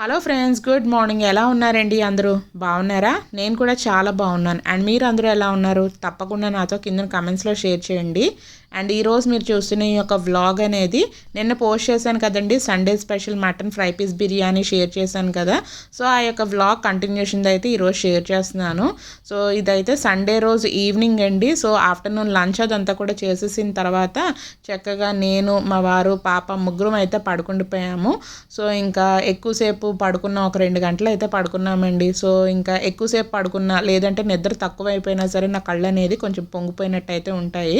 Hello friends good morning ఎలా ఉన్నారండి అందరూ? బాగున్నారా? నేను కూడా చాలా బాగున్నాను. అండ్ మీరు అందరూ ఎలా ఉన్నారు? తప్పకుండా నాతో కింద కమెంట్స్లో షేర్ చేయండి. అండ్ ఈరోజు మీరు చూస్తున్న ఈ యొక్క వ్లాగ్ అనేది నిన్న పోస్ట్ చేశాను కదండి. Sunday special mutton fry piece biryani share చేశాను కదా. సో ఆ యొక్క వ్లాగ్ కంటిన్యూషన్ అయితే ఈరోజు షేర్ చేస్తున్నాను. సో ఇదైతే సండే రోజు ఈవినింగ్ అండి. సో ఆఫ్టర్నూన్ లంచ్ అదంతా కూడా చేసేసిన తర్వాత చక్కగా నేను మా వారు పాప ముగ్గురం అయితే పడుకుండిపోయాము. సో ఇంకా ఎక్కువసేపు పడుకున్నాం ఒక రెండు గంటలు అయితే పడుకున్నామండి. సో ఇంకా ఎక్కువసేపు పడుకున్నా లేదంటే నిద్ర తక్కువ అయిపోయినా సరే నా కళ్ళు అనేది కొంచెం పొంగిపోయినట్టు అయితే ఉంటాయి.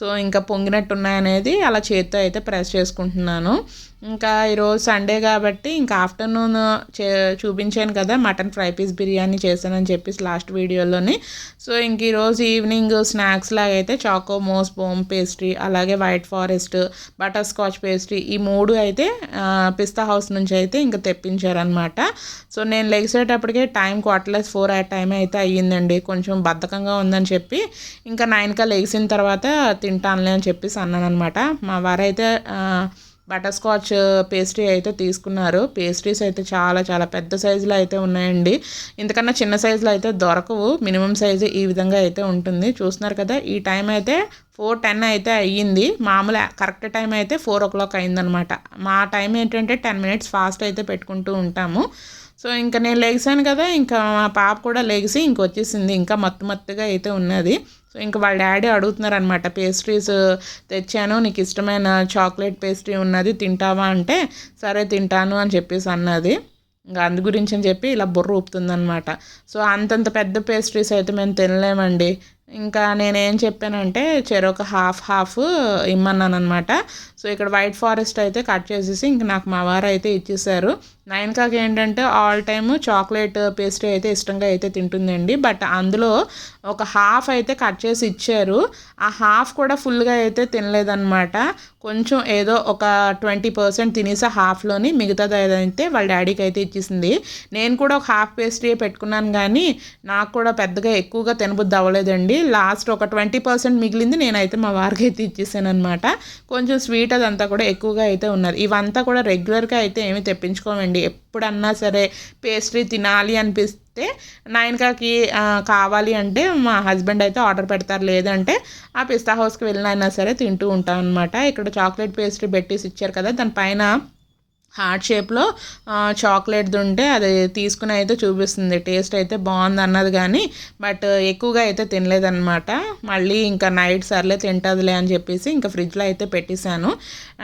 సో ఇంకా పొంగినట్టు ఉన్నాయనేది అలా చేతితో అయితే ప్రెస్ చేసుకుంటున్నాను. ఇంకా ఈరోజు సండే కాబట్టి ఇంకా ఆఫ్టర్నూన్ చే చూపించాను కదా మటన్ ఫ్రై పీస్ బిర్యానీ చేశానని చెప్పేసి లాస్ట్ వీడియోలోని. సో ఇంక ఈరోజు ఈవినింగ్ స్నాక్స్ లాగా అయితే చాకో మోస్ బోమ్ పేస్ట్రీ అలాగే white forest butterscotch pastry ఈ మూడు అయితే పిస్తా హౌస్ నుంచి అయితే ఇంకా అనమాట సో నేను లెగిసేటప్పటికే టైం క్వార్టర్లెస్ ఫోర్ ఆ టైం అయితే అయ్యిందండి. కొంచెం బద్ధకంగా ఉందని చెప్పి ఇంకా నైన్కా లెగిసిన తర్వాత తింటానులే అని చెప్పేసి అన్నాను అనమాట మా వారైతే బటర్ స్కాచ్ uh, పేస్ట్రీ అయితే తీసుకున్నారు. పేస్ట్రీస్ అయితే చాలా చాలా పెద్ద సైజులో అయితే ఉన్నాయండి. ఇంతకన్నా చిన్న సైజులో అయితే దొరకవు. మినిమం సైజు ఈ విధంగా అయితే ఉంటుంది. చూస్తున్నారు కదా ఈ టైం అయితే ఫోర్ టెన్ అయితే అయ్యింది. మామూలు కరెక్ట్ టైం అయితే ఫోర్ ఓ క్లాక్ అయిందనమాట మా టైం ఏంటంటే టెన్ మినిట్స్ ఫాస్ట్ అయితే పెట్టుకుంటూ ఉంటాము. సో ఇంకా నేను లెగిసాను కదా ఇంకా మా పాప కూడా లేచి ఇంకొచ్చేసింది. ఇంకా మత్తు మత్తుగా అయితే ఉన్నది. సో ఇంకా వాళ్ళ డాడీ అడుగుతున్నారు అనమాట పేస్ట్రీస్ uh, తెచ్చాను నీకు ఇష్టమైన చాక్లెట్ పేస్ట్రీ ఉన్నది తింటావా? అంటే సరే తింటాను అని చెప్పేసి అన్నది. ఇంకా అందు గురించి అని చెప్పి ఇలా బుర్ర ఊపుతుందనమాట సో అంతంత పెద్ద పేస్ట్రీస్ అయితే మేము తినలేమండి. ఇంకా నేనేం చెప్పానంటే చెరొక హాఫ్ హాఫ్ ఇమ్మన్నాను అనమాట సో ఇక్కడ వైట్ ఫారెస్ట్ అయితే కట్ చేసేసి ఇంక నాకు మా వారు అయితే ఇచ్చేసారు. నైన్కాకి ఏంటంటే ఆల్ టైమ్ చాక్లెట్ పేస్ట్రీ అయితే ఇష్టంగా అయితే తింటుందండి. బట్ అందులో ఒక హాఫ్ అయితే కట్ చేసి ఇచ్చారు. ఆ హాఫ్ కూడా ఫుల్గా అయితే తినలేదన్నమాట. కొంచెం ఏదో ఒక ట్వంటీ పర్సెంట్ తినేసి హాఫ్లోని మిగతాది ఏదైతే వాళ్ళ డాడీకి అయితే ఇచ్చేసింది. నేను కూడా ఒక హాఫ్ పేస్ట్రీ పెట్టుకున్నాను కానీ నాకు కూడా పెద్దగా ఎక్కువగా తినబుద్ధి అవ్వలేదండి. లాస్ట్ ఒక ట్వంటీ పర్సెంట్ మిగిలింది నేనైతే మా వారికి అయితే ఇచ్చేసాను అనమాట కొంచెం స్వీట్ అదంతా కూడా ఎక్కువగా అయితే ఉన్నది ఇవంతా కూడా రెగ్యులర్గా అయితే ఏమి తెప్పించుకోమండి. ఎప్పుడన్నా సరే పేస్ట్రీ తినాలి అనిపిస్తే నైన్కాకి కావాలి అంటే మా హస్బెండ్ అయితే ఆర్డర్ పెడతారు. లేదంటే ఆ పిస్తా హౌస్కి వెళ్ళినైనా సరే తింటూ ఉంటాం అనమాట ఇక్కడ చాక్లెట్ పేస్ట్రీ పెట్టేసి ఇచ్చారు కదా దానిపైన హార్ట్ షేప్లో చాక్లెట్ది ఉంటే అది తీసుకుని అయితే చూపిస్తుంది. టేస్ట్ అయితే బాగుంది అన్నది కానీ బట్ ఎక్కువగా అయితే తినలేదన్నమాట. మళ్ళీ ఇంకా నైట్ సర్లే తింటుందిలే అని చెప్పేసి ఇంకా ఫ్రిడ్జ్లో అయితే పెట్టేశాను.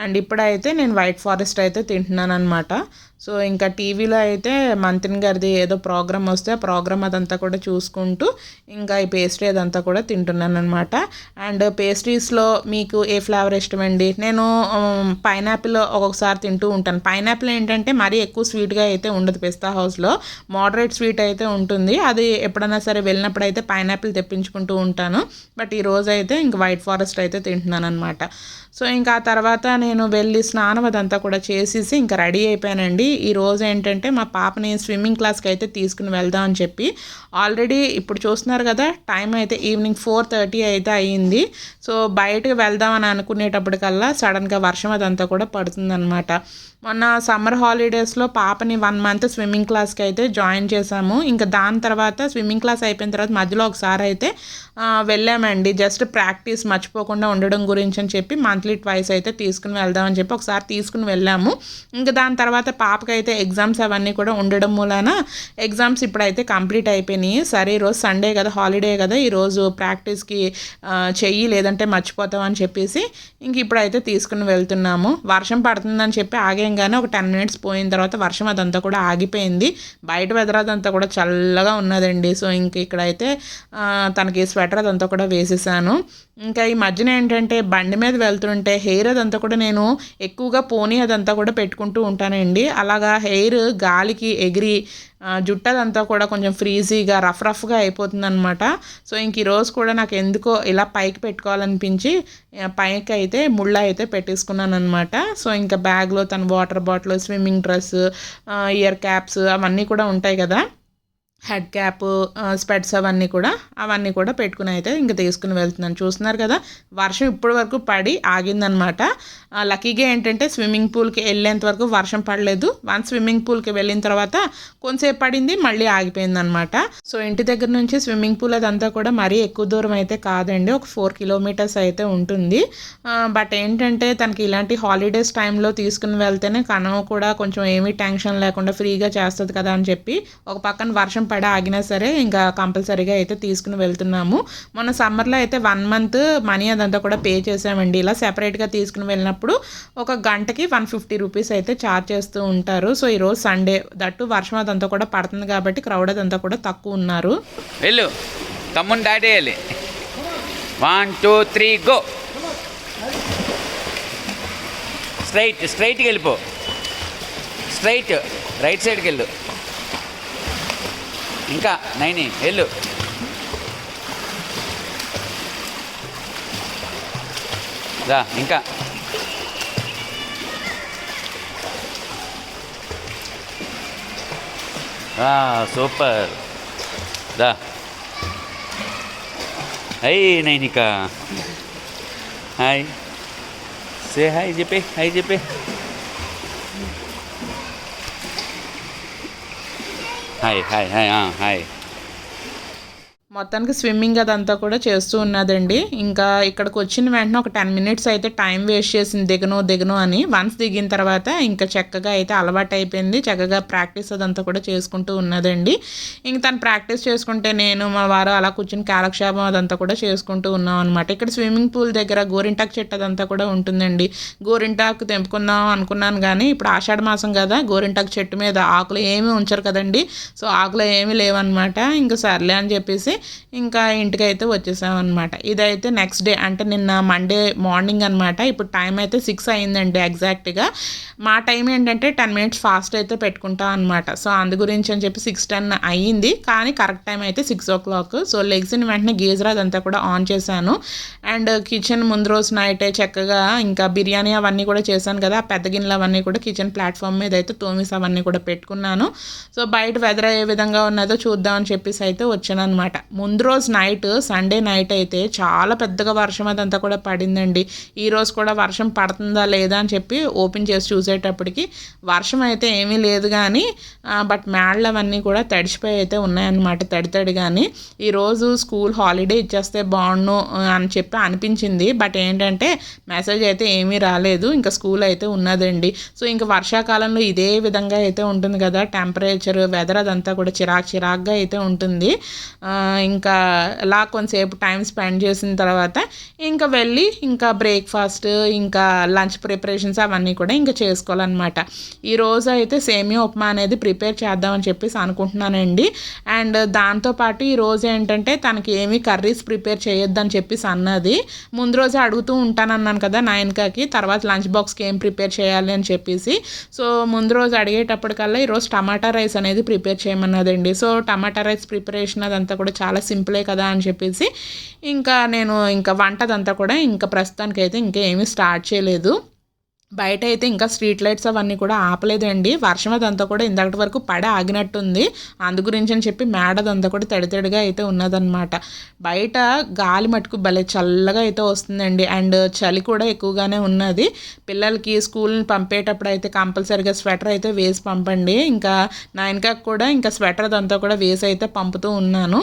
అండ్ ఇప్పుడైతే నేను వైట్ ఫారెస్ట్ అయితే తింటున్నాను అనమాట సో ఇంకా టీవీలో అయితే మంత్రిని గారిది ఏదో ప్రోగ్రామ్ వస్తే ఆ ప్రోగ్రామ్ అదంతా కూడా చూసుకుంటూ ఇంకా ఈ పేస్ట్రీ అదంతా కూడా తింటున్నాను అనమాట అండ్ పేస్ట్రీస్లో మీకు ఏ ఫ్లేవర్ ఇష్టమండి? నేను పైనాపిల్ ఒక్కొక్కసారి తింటూ ఉంటాను. పైనాపిల్ ఏంటంటే మరీ ఎక్కువ స్వీట్గా అయితే ఉండదు పిస్తా హౌస్లో. మోడరేట్ స్వీట్ అయితే ఉంటుంది. అది ఎప్పుడైనా సరే వెళ్ళినప్పుడు అయితే పైనాపిల్ తెప్పించుకుంటూ ఉంటాను. బట్ ఈరోజు అయితే ఇంక వైట్ ఫారెస్ట్ అయితే తింటున్నాను అనమాట సో ఇంకా ఆ తర్వాత నేను వెళ్ళి స్నానం అదంతా కూడా చేసేసి ఇంకా రెడీ అయిపోయానండి. ఈ రోజు ఏంటంటే మా పాపని స్విమ్మింగ్ క్లాస్కి అయితే తీసుకుని వెళ్దాం అని చెప్పి ఆల్రెడీ ఇప్పుడు చూస్తున్నారు కదా టైం అయితే ఈవినింగ్ ఫోర్ థర్టీ అయితే అయ్యింది సో బయటకు వెళ్దామని అనుకునేటప్పటికల్లా సడన్గా వర్షం అదంతా కూడా పడుతుందన్నమాట. మొన్న సమ్మర్ హాలిడేస్లో పాపని వన్ మంత్ స్విమ్మింగ్ క్లాస్కి అయితే జాయిన్ చేశాము. ఇంకా దాని తర్వాత స్విమ్మింగ్ క్లాస్ అయిపోయిన తర్వాత మధ్యలో ఒకసారి అయితే వెళ్ళామండి. జస్ట్ ప్రాక్టీస్ మర్చిపోకుండా ఉండడం గురించి అని చెప్పి మంత్లీ ట్వైస్ అయితే తీసుకుని వెళ్దామని చెప్పి ఒకసారి తీసుకుని వెళ్ళాము. ఇంకా దాని తర్వాత పాపకి అయితే ఎగ్జామ్స్ అవన్నీ కూడా ఉండడం మూలాన ఎగ్జామ్స్ ఇప్పుడైతే కంప్లీట్ అయిపోయినాయి. సరే ఈరోజు సండే కదా హాలిడే కదా ఈరోజు ప్రాక్టీస్కి చెయ్యి లేదంటే మర్చిపోతామని చెప్పేసి ఇంక ఇప్పుడైతే తీసుకుని వెళ్తున్నాము. వర్షం పడుతుందని చెప్పి ఆగే కానీ ఒక టెన్ మినిట్స్ పోయిన తర్వాత వర్షం అదంతా కూడా ఆగిపోయింది. బయట వెదర్ అదంతా కూడా చల్లగా ఉన్నదండి. సో ఇంక ఇక్కడైతే తనకి స్వెటర్ అదంతా కూడా వేసేసాను. ఇంకా ఈ మధ్యన ఏంటంటే బండి మీద వెళ్తుంటే హెయిర్ అదంతా కూడా నేను ఎక్కువగా పోనీ అదంతా కూడా పెట్టుకుంటూ ఉంటానండి. అలాగా హెయిర్ గాలికి ఎగిరి జుట్టదంతా కూడా కొంచెం ఫ్రీజీగా రఫ్ రఫ్గా అయిపోతుందనమాట సో ఇంక ఈరోజు కూడా నాకు ఎందుకో ఇలా పైకి పెట్టుకోవాలనిపించి పైకి అయితే ముళ్ళ అయితే పెట్టేసుకున్నాను అనమాట సో ఇంకా బ్యాగ్లో తన water bottle swimming dress ear caps అవన్నీ కూడా ఉంటాయి కదా. హెడ్ క్యాప్ స్పెట్స్ అవన్నీ కూడా అవన్నీ కూడా పెట్టుకుని అయితే ఇంకా తీసుకుని వెళ్తున్నాను. చూస్తున్నారు కదా వర్షం ఇప్పటి వరకు పడి ఆగిందనమాట. లక్కీగా ఏంటంటే స్విమ్మింగ్ పూల్కి వెళ్ళేంత వరకు వర్షం పడలేదు. వన్ స్విమ్మింగ్ పూల్కి వెళ్ళిన తర్వాత కొంతసేపు పడింది మళ్ళీ ఆగిపోయింది అనమాట సో ఇంటి దగ్గర నుంచి స్విమ్మింగ్ పూల్ అదంతా కూడా మరీ ఎక్కువ దూరం అయితే కాదండి. ఒక ఫోర్ కిలోమీటర్స్ అయితే ఉంటుంది. బట్ ఏంటంటే తనకి ఇలాంటి హాలిడేస్ టైంలో తీసుకుని వెళ్తేనే కనవ కూడా కొంచెం ఏమీ టెన్షన్ లేకుండా ఫ్రీగా చేస్తుంది కదా అని చెప్పి ఒక పక్కన వర్షం పడ ఆగినా సరే ఇంకా కంపల్సరీగా అయితే తీసుకుని వెళ్తున్నాము. మొన్న సమ్మర్లో అయితే వన్ మంత్ మనీ అదంతా కూడా పే చేసామండి. ఇలా సెపరేట్గా తీసుకుని వెళ్ళినప్పుడు ఒక గంటకి వన్ ఫిఫ్టీ రూపీస్ అయితే ఛార్జ్ చేస్తూ ఉంటారు. సో ఈరోజు సండే దట్టు వర్షం అదంతా కూడా పడుతుంది కాబట్టి క్రౌడ్ అదంతా కూడా తక్కువ ఉన్నారు. వెళ్ళు. తమ్ముని దాటేయాలి one two three go straight స్ట్రైట్కి వెళ్ళిపో. స్ట్రైట్ రైట్ సైడ్కి వెళ్ళు. ఇంకా నైని వెళ్ళు. రా ఇంకా. రా సూపర్. రా. అయ్యి నైనిక. హాయ్. సే హాయ్ చెప్పే హాయ్ చెప్పే. 嗨嗨嗨啊嗨。మొత్తానికి స్విమ్మింగ్ అదంతా కూడా చేస్తూ ఉన్నదండి. ఇంకా ఇక్కడికి వచ్చిన వెంటనే ఒక టెన్ మినిట్స్ అయితే టైం వేస్ట్ చేసింది. దిగను దిగను అని. వన్స్ దిగిన తర్వాత ఇంకా చక్కగా అయితే అలవాటు అయిపోయింది. చక్కగా ప్రాక్టీస్ అదంతా కూడా చేసుకుంటూ ఉన్నదండి. ఇంక తను ప్రాక్టీస్ చేసుకుంటే నేను మా వారు అలా కూర్చుని కాలక్షేపం అదంతా కూడా చేసుకుంటూ ఉన్నాం అనమాట ఇక్కడ స్విమ్మింగ్ పూల్ దగ్గర గోరింటాకు చెట్టు అదంతా కూడా ఉంటుందండి. గోరింటాకు తెంపుకుందాం అనుకున్నాను కానీ ఇప్పుడు ఆషాఢ మాసం కదా గోరింటాకు చెట్టు మీద ఆకులు ఏమీ ఉంచరు కదండి. సో ఆకులు ఏమీ లేవన్నమాట. ఇంకా సర్లే అని చెప్పేసి ఇంకా ఇంటికి అయితే వచ్చేసామన్నమాట. ఇదైతే నెక్స్ట్ డే అంటే నిన్న మండే మార్నింగ్ అనమాట ఇప్పుడు టైం అయితే సిక్స్ అయిందండి ఎగ్జాక్ట్గా మా టైం ఏంటంటే టెన్ మినిట్స్ ఫాస్ట్ అయితే పెట్టుకుంటాం అనమాట సో అందు గురించి అని చెప్పి సిక్స్ టెన్ అయ్యింది. కానీ కరెక్ట్ టైం అయితే సిక్స్ ఓ క్లాక్ సో లెగ్స్ని వెంటనే గీజర్ అదంతా కూడా ఆన్ చేశాను. అండ్ కిచెన్ ముందు రోజు నైటే చక్కగా ఇంకా బిర్యానీ అవన్నీ కూడా చేశాను కదా. పెద్ద గిన్నెలు అవన్నీ కూడా కిచెన్ ప్లాట్ఫామ్ మీద అయితే తోమిస్ అవన్నీ కూడా పెట్టుకున్నాను. సో బయట వెదర్ ఏ విధంగా ఉన్నదో చూద్దామని చెప్పేసి అయితే వచ్చాను అనమాట ముందు రోజు నైట్ సండే నైట్ అయితే చాలా పెద్దగా వర్షం అదంతా కూడా పడిందండి. ఈ రోజు కూడా వర్షం పడుతుందా లేదా అని చెప్పి ఓపెన్ చేసి చూసేటప్పటికి వర్షం అయితే ఏమీ లేదు కానీ బట్ మేడలు అవన్నీ కూడా తడిచిపోయి అయితే ఉన్నాయన్నమాట తడి తడి కానీ ఈరోజు స్కూల్ హాలిడే ఇచ్చేస్తే బాగుండు అని చెప్పి అనిపించింది. బట్ ఏంటంటే మెసేజ్ అయితే ఏమీ రాలేదు. ఇంకా స్కూల్ అయితే ఉన్నదండి. సో ఇంకా వర్షాకాలంలో ఇదే విధంగా అయితే ఉంటుంది కదా టెంపరేచర్ వెదర్ అదంతా కూడా చిరాక్ చిరాక్గా అయితే ఉంటుంది. ఇంకా అలా కొంతసేపు టైం స్పెండ్ చేసిన తర్వాత ఇంకా వెళ్ళి ఇంకా బ్రేక్ఫాస్ట్ ఇంకా లంచ్ ప్రిపరేషన్స్ అవన్నీ కూడా ఇంకా చేసుకోవాలన్నమాట. ఈరోజు అయితే సేమియా ఉప్మా అనేది ప్రిపేర్ చేద్దామని చెప్పేసి అనుకుంటున్నానండి. అండ్ దాంతోపాటు ఈరోజు ఏంటంటే తనకి ఏమీ కర్రీస్ ప్రిపేర్ చేయొద్దని చెప్పేసి అన్నది. ముందు రోజే అడుగుతూ ఉంటానన్నాను కదా నాయనకాకి తర్వాత లంచ్ బాక్స్కి ఏం ప్రిపేర్ చేయాలి అని చెప్పేసి. సో ముందు రోజు అడిగేటప్పటికల్లా ఈరోజు టమాటా రైస్ అనేది ప్రిపేర్ చేయమన్నదండి. సో టమాటా రైస్ ప్రిపరేషన్ అదంతా కూడా చాలా సింపులే కదా అని చెప్పేసి ఇంకా నేను ఇంకా వంటదంతా కూడా ఇంకా ప్రస్తుతానికైతే ఇంకా ఏమీ స్టార్ట్ చేయలేదు. బయట అయితే ఇంకా స్ట్రీట్ లైట్స్ అవన్నీ కూడా ఆపలేదండి. వర్షం అదంతా కూడా ఇంతటి వరకు పడ ఆగినట్టుంది. అందు గురించి అని చెప్పి మేడదంతా కూడా తడితడిగా అయితే ఉన్నదన్నమాట. బయట గాలి మటుకు భలే చల్లగా అయితే వస్తుందండి. అండ్ చలి కూడా ఎక్కువగానే ఉన్నది. పిల్లలకి స్కూల్ని పంపేటప్పుడు అయితే కంపల్సరీగా స్వెటర్ అయితే వేసి పంపండి. ఇంకా నాయనకా కూడా ఇంకా స్వెటర్ అదంతా కూడా వేసి అయితే పంపుతూ ఉన్నాను.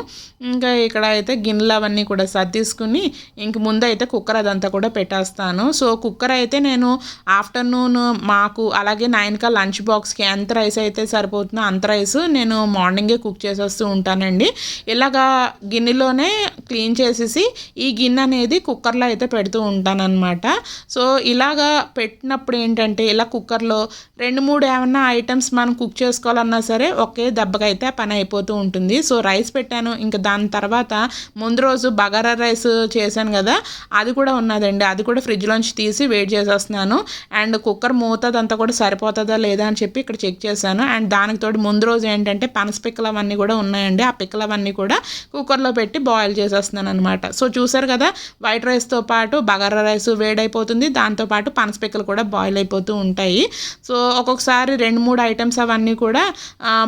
ఇంకా ఇక్కడ అయితే గిన్నెలు అవన్నీ కూడా సర్దీసుకుని ఇంక ముందు అయితే కుక్కర్ అదంతా కూడా పెట్టేస్తాను. సో కుక్కర్ అయితే నేను ఆఫ్టర్నూన్ మాకు అలాగే నైన్కా లంచ్ బాక్స్కి ఎంత రైస్ అయితే సరిపోతుందో అంత రైస్ నేను మార్నింగే కుక్ చేసేస్తూ ఉంటానండి. ఇలాగా గిన్నెలోనే క్లీన్ చేసేసి ఈ గిన్నె అనేది కుక్కర్లో అయితే పెడుతూ ఉంటానన్నమాట. సో ఇలాగా పెట్టినప్పుడు ఏంటంటే ఇలా కుక్కర్లో రెండు మూడు ఏమన్నా ఐటమ్స్ మనం కుక్ చేసుకోవాలన్నా సరే ఒకే దెబ్బకైతే పని అయిపోతూ ఉంటుంది. సో రైస్ పెట్టాను. ఇంకా దాని తర్వాత ముందు రోజు బగారా రైస్ చేశాను కదా అది కూడా ఉన్నదండి. అది కూడా ఫ్రిడ్జ్లోంచి తీసి వెయిట్ చేసేస్తున్నాను. అండ్ కుక్కర్ మూతదంతా కూడా సరిపోతుందా లేదా అని చెప్పి ఇక్కడ చెక్ చేశాను. అండ్ దానికి తోడు ముందు రోజు ఏంటంటే పనస పిక్కలు అవన్నీ కూడా ఉన్నాయండి. ఆ పిక్కలు అవన్నీ కూడా కుక్కర్లో పెట్టి బాయిల్ చేసేస్తున్నాను అనమాట సో చూసారు కదా వైట్ రైస్తో పాటు బగారా రైస్ వేడైపోతుంది. దాంతోపాటు పనస పిక్కలు కూడా బాయిల్ అయిపోతూ ఉంటాయి. సో ఒక్కొక్కసారి రెండు మూడు ఐటమ్స్ అవన్నీ కూడా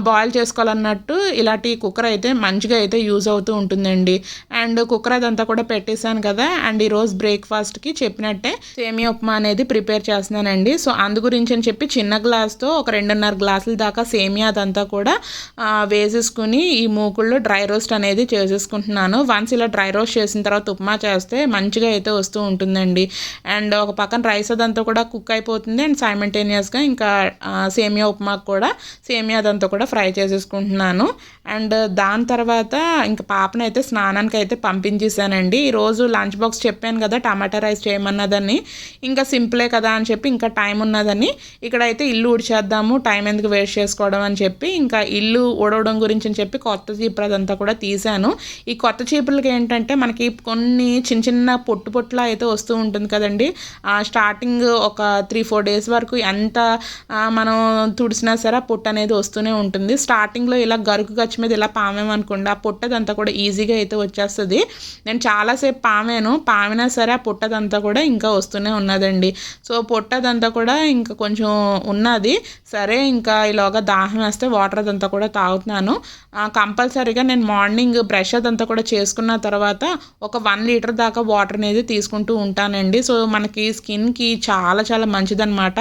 బాయిల్ చేసుకోవాలన్నట్టు ఇలాంటి కుక్కర్ అయితే మంచిగా అయితే యూజ్ అవుతూ ఉంటుందండి. అండ్ కుక్కర్ అదంతా కూడా పెట్టేశాను కదా అండ్ ఈరోజు బ్రేక్ఫాస్ట్కి చెప్పినట్టే సేమియా ఉప్మా అనేది ప్రిపేర్ చేస్తాను. చేస్తున్నానండి. సో అందు గురించి అని చెప్పి చిన్న గ్లాస్తో ఒక రెండున్నర గ్లాసుల దాకా సేమియా అదంతా కూడా వేసేసుకుని ఈ మూకుల్లో డ్రై రోస్ట్ అనేది చేసేసుకుంటున్నాను. వన్స్ ఇలా డ్రై రోస్ట్ చేసిన తర్వాత ఉప్మా చేస్తే మంచిగా అయితే వస్తూ ఉంటుందండి. అండ్ ఒక పక్కన రైస్ అదంతా కూడా కుక్ అయిపోతుంది. అండ్ సైమంటేనియస్గా ఇంకా సేమియా ఉప్మా కూడా సేమియా అదంతా కూడా ఫ్రై చేసేసుకుంటున్నాను. అండ్ దాని తర్వాత ఇంకా పాపనైతే అయితే స్నానానికి అయితే పంపించేసానండి ఈరోజు లంచ్ బాక్స్ చెప్పాను కదా టమాటా రైస్ చేయమన్నదని. ఇంకా సింపులే కదా అని చెప్పి చెప్పి ఇంకా టైం ఉన్నదని ఇక్కడైతే ఇల్లు ఉడిచేద్దాము టైం ఎందుకు వేస్ట్ చేసుకోవడం అని చెప్పి ఇంకా ఇల్లు ఊడవడం గురించి అని చెప్పి కొత్త చీపురు అదంతా కూడా తీసాను ఈ కొత్త చీపులకి ఏంటంటే మనకి కొన్ని చిన్న చిన్న పొట్టు పొట్టులా అయితే వస్తూ ఉంటుంది కదండి. స్టార్టింగ్ ఒక త్రీ ఫోర్ డేస్ వరకు ఎంత మనం తుడిసినా సరే ఆ పొట్టు అనేది వస్తూనే ఉంటుంది. స్టార్టింగ్లో ఇలా గరుకు గచ్చి మీద ఇలా పామేమనుకోండి ఆ పొట్టదంతా కూడా ఈజీగా అయితే వచ్చేస్తుంది. నేను చాలాసేపు పామాను పామినా సరే ఆ పొట్టదంతా కూడా ఇంకా వస్తూనే ఉన్నదండి. సో పొట్టదంతా కూడా ఇంకా కొంచెం ఉన్నది. సరే ఇంకా ఇలాగా దాహం వేస్తే వాటర్ అదంతా కూడా తాగుతున్నాను. కంపల్సరీగా నేను మార్నింగ్ బ్రష్ అదంతా కూడా చేసుకున్న తర్వాత ఒక వన్ లీటర్ దాకా వాటర్ అనేది తీసుకుంటూ ఉంటానండి. సో మనకి స్కిన్కి చాలా చాలా మంచిదన్నమాట.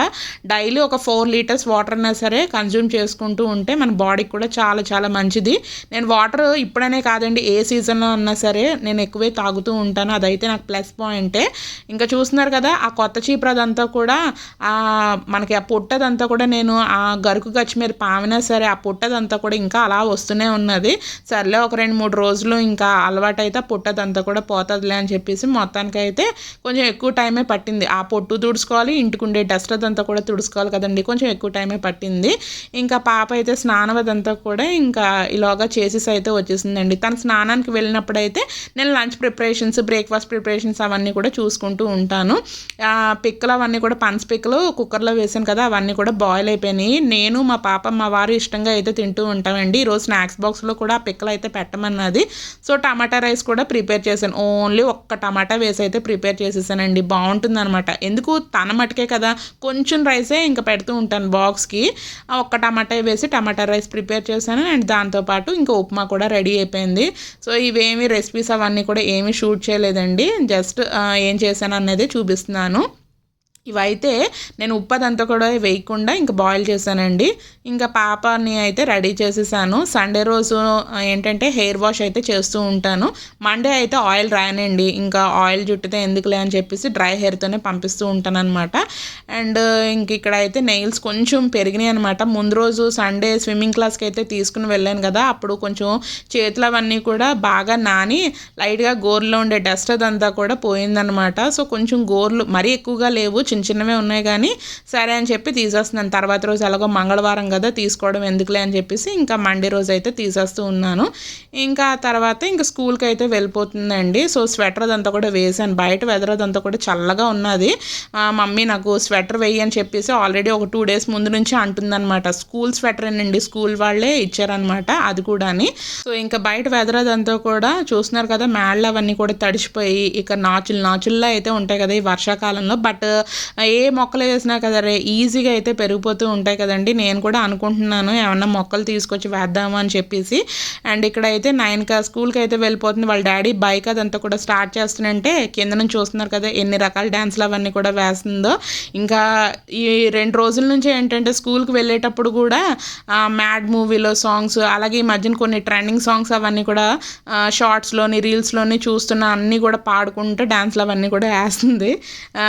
డైలీ ఒక ఫోర్ లీటర్స్ వాటర్ అయినా సరే కన్జ్యూమ్ చేసుకుంటూ ఉంటే మన బాడీకి కూడా చాలా చాలా మంచిది. నేను వాటర్ ఇప్పుడనే కాదండి ఏ సీజన్లో అన్నా సరే నేను ఎక్కువే తాగుతూ ఉంటాను. అదైతే నాకు ప్లస్ పాయింటే ఇంకా చూస్తున్నారు కదా ఆ కొత్త చీపురు అదంతా కూడా మనకి ఆ పొట్టదంతా కూడా నేను ఆ గరుకు గచ్చి మీద పామినా సరే ఆ పొట్టదంతా కూడా ఇంకా అలా వస్తూనే ఉన్నది. సర్లే ఒక రెండు మూడు రోజులు ఇంకా అలవాటు అయితే ఆ పొట్టదంతా కూడా పోతుందిలే అని చెప్పేసి మొత్తానికి అయితే కొంచెం ఎక్కువ టైమే పట్టింది. ఆ పొట్టు తుడుచుకోవాలి ఇంటికుండే డస్ట్ అదంతా కూడా తుడుచుకోవాలి కదండి కొంచెం ఎక్కువ టైమే పట్టింది. ఇంకా పాప అయితే స్నానం అదంతా కూడా ఇంకా ఇలాగా చేసేసి అయితే వచ్చేసిందండి. తను స్నానానికి వెళ్ళినప్పుడైతే నేను లంచ్ ప్రిపరేషన్స్ బ్రేక్ఫాస్ట్ ప్రిపరేషన్స్ అవన్నీ కూడా చూసుకుంటూ ఉంటాను. పిక్కలు అవన్నీ కూడా పన్స్ పిక్కలు కుక్కర్లో వేసాను కదా అవన్నీ కూడా బాయిల్ అయిపోయినాయి. నేను మా పాప మా వారు ఇష్టంగా అయితే తింటూ ఉంటామండి. ఈరోజు స్నాక్స్ బాక్స్లో కూడా ఆ పిక్కలు అయితే పెట్టమన్నది. సో టమాటా రైస్ కూడా ప్రిపేర్ చేశాను. ఓన్లీ ఒక్క టమాటా వేసి అయితే ప్రిపేర్ చేసేసానండి. బాగుంటుంది అనమాట ఎందుకు? తన మటుకే కదా. కొంచెం రైసే ఇంకా పెడుతూ ఉంటాను బాక్స్కి. ఒక్క టమాటా వేసి టమాటా రైస్ ప్రిపేర్ చేశాను. అండ్ దాంతోపాటు ఇంకా ఉప్మా కూడా రెడీ అయిపోయింది. సో ఇవేమి రెసిపీస్ అవన్నీ కూడా ఏమీ షూట్ చేయలేదండి. జస్ట్ ఏం చేశాను అనేది చూపిస్తున్నాను. ఇవైతే నేను ఉప్పదంతా కూడా వేయకుండా ఇంకా బాయిల్ చేశానండి. ఇంకా పాపని అయితే రెడీ చేసేసాను. సండే రోజు ఏంటంటే హెయిర్ వాష్ అయితే చేస్తూ ఉంటాను. మండే అయితే ఆయిల్ రాయనండి. ఇంకా ఆయిల్ జుట్టుతే ఎందుకులే అని చెప్పేసి డ్రై హెయిర్తోనే పంపిస్తూ ఉంటాను అనమాట అండ్ uh, ఇంక ఇక్కడ అయితే నెయిల్స్ కొంచెం పెరిగినాయి అనమాట ముందు రోజు సండే స్విమ్మింగ్ క్లాస్కి అయితే తీసుకుని వెళ్ళాను కదా అప్పుడు కొంచెం చేతులు అవన్నీ కూడా బాగా నాని లైట్గా గోర్లో ఉండే డస్ట్ అదంతా కూడా పోయిందనమాట సో కొంచెం గోర్లు మరీ ఎక్కువగా లేవు చిన్న చిన్నవే ఉన్నాయి కానీ సరే అని చెప్పి తీసేస్తున్నాను. తర్వాత రోజు ఎలాగో మంగళవారం కదా తీసుకోవడం ఎందుకులే అని చెప్పేసి ఇంకా మండే రోజు అయితే తీసేస్తూ ఉన్నాను. ఇంకా తర్వాత ఇంకా స్కూల్కి అయితే వెళ్ళిపోతుందండి. సో స్వెటర్ అదంతా కూడా వేసాను బయట వెదర్ అదంతా కూడా చల్లగా ఉన్నది. మా మమ్మీ నాకు స్వెటర్ స్వెటర్ వేయి అని చెప్పేసి ఆల్రెడీ ఒక టూ డేస్ ముందు నుంచి అంటుందన్నమాట. స్కూల్ స్వెటర్ అండి స్కూల్ వాళ్ళే ఇచ్చారనమాట అది కూడాని. సో ఇంకా బయట వెదర్ అదంతా కూడా చూస్తున్నారు కదా మేళ్ళు అవన్నీ కూడా తడిచిపోయి ఇక నాచులు నాచుల్లో అయితే ఉంటాయి కదా ఈ వర్షాకాలంలో. బట్ ఏ మొక్కలు వేసినా కదా రే ఈజీగా అయితే పెరిగిపోతూ ఉంటాయి కదండి. నేను కూడా అనుకుంటున్నాను ఏమన్నా మొక్కలు తీసుకొచ్చి వేద్దాము అని చెప్పేసి. అండ్ ఇక్కడైతే నైన్కి స్కూల్కి అయితే వెళ్ళిపోతుంది. వాళ్ళ డాడీ బైక్ అదంతా కూడా స్టార్ట్ చేస్తున్నంటే కింద నుంచి చూస్తున్నారు కదా ఎన్ని రకాల డ్యాన్స్లు అవన్నీ కూడా వేస్తుందో. ఇంకా ఈ రెండు రోజుల నుంచి ఏంటంటే స్కూల్కి వెళ్ళేటప్పుడు కూడా మ్యాడ్ మూవీలో సాంగ్స్ అలాగే ఈ మధ్యన కొన్ని ట్రెండింగ్ సాంగ్స్ అవన్నీ కూడా షార్ట్స్లోని రీల్స్లోని చూస్తున్న అన్నీ కూడా పాడుకుంటూ డ్యాన్స్లు అవన్నీ కూడా వేస్తుంది.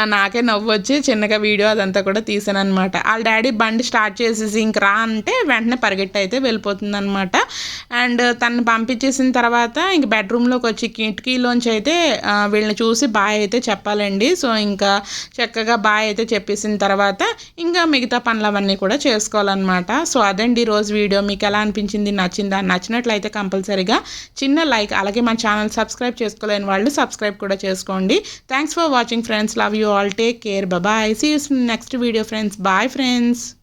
నాకే నవ్వు వచ్చి చిన్నగా వీడియో అదంతా కూడా తీసాను అనమాట వాళ్ళ డాడీ బండి స్టార్ట్ చేసేసి ఇంక రా అంటే వెంటనే పరిగెట్టి అయితే వెళ్ళిపోతుంది అనమాట అండ్ తను పంపించేసిన తర్వాత ఇంక బెడ్రూమ్లోకి వచ్చి కిటికీలోంచి అయితే వీళ్ళని చూసి బాయ్ అయితే చెప్పాలండి. సో ఇంకా చక్కగా బాయ్ అయితే చెప్పేసిన తర్వాత ఇంకా మిగతా పనులవన్నీ కూడా చేసుకోవాలన్నమాట. సో అదండి ఈరోజు వీడియో. మీకు ఎలా అనిపించింది? నచ్చిందా? నచ్చినట్లయితే కంపల్సరీగా చిన్న లైక్ అలాగే మన ఛానల్ సబ్స్క్రైబ్ చేసుకోలేని వాళ్ళు సబ్స్క్రైబ్ కూడా చేసుకోండి. Thanks for watching friends. Love you all. Take care. Bye see you next video friends. Bye friends.